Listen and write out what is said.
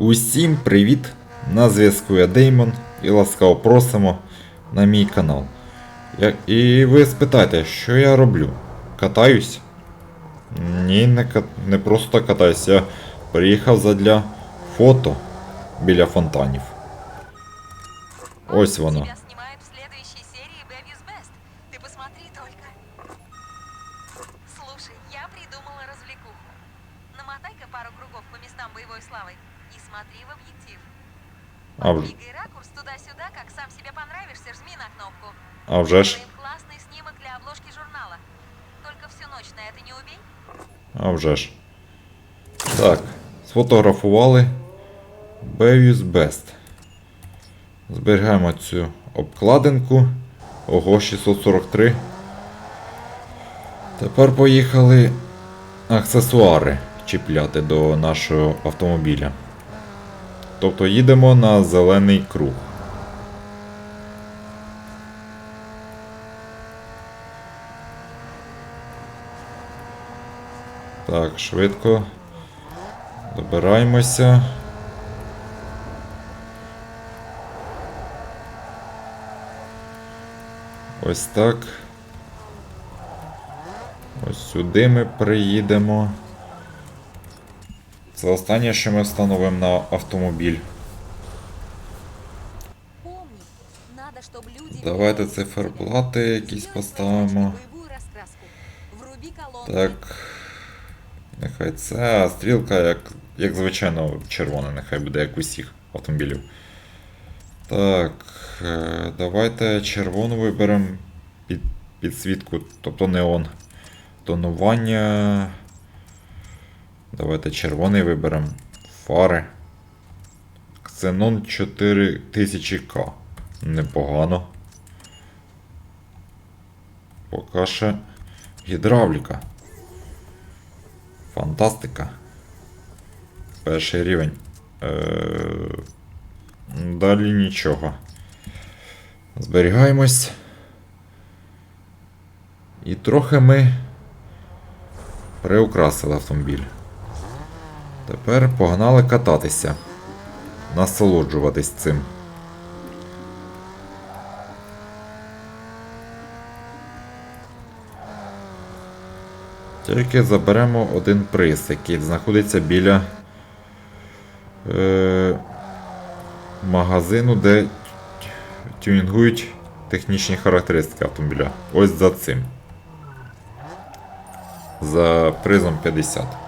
Усім привіт! На зв'язку я Деймон і ласкаво просимо на мій канал. І ви спитаєте, що я роблю? Катаюсь? Ні, не, не просто катаюсь, я приїхав задля фото біля фонтанів. Ось воно. Слушай, я придумала развлекуху. Намотай-ка пару кругов по местам боевой славы и смотри в объектив. А, в- Двигай ракурс туда-сюда, как сам себе понравишься, жми на кнопку. а вже ж, Делаем классный снимок для обложки журнала. Только всю ночь на это не убей. а вже ж. Так, сфотографували Bevius Best. Зберігаємо цю обкладинку. Ого, 643. Тепер поїхали аксесуари чіпляти до нашого автомобіля. Тобто їдемо на зелений круг. Так, швидко. Добираємося. Ось так. Ось сюди ми приїдемо. Це останнє, що ми встановимо на автомобіль. Давайте циферблати якісь поставимо. Так. Нехай це, стрілка, як, як звичайно, червона, нехай буде, як у всіх автомобілів. Так, е, давайте червону виберемо під підсвітку, тобто неон. Тонування. Давайте червоний виберемо. Фари. Xenon 4000K. Непогано. Поки ще гідравліка. Фантастика. Перший рівень. Е... Далі нічого. Зберігаємось. І трохи ми приукрасили автомобіль. Тепер погнали кататися. Насолоджуватись цим. Тільки заберемо один приз, який знаходиться біля е, магазину, де тюнінгують технічні характеристики автомобіля. Ось за цим. За призом 50.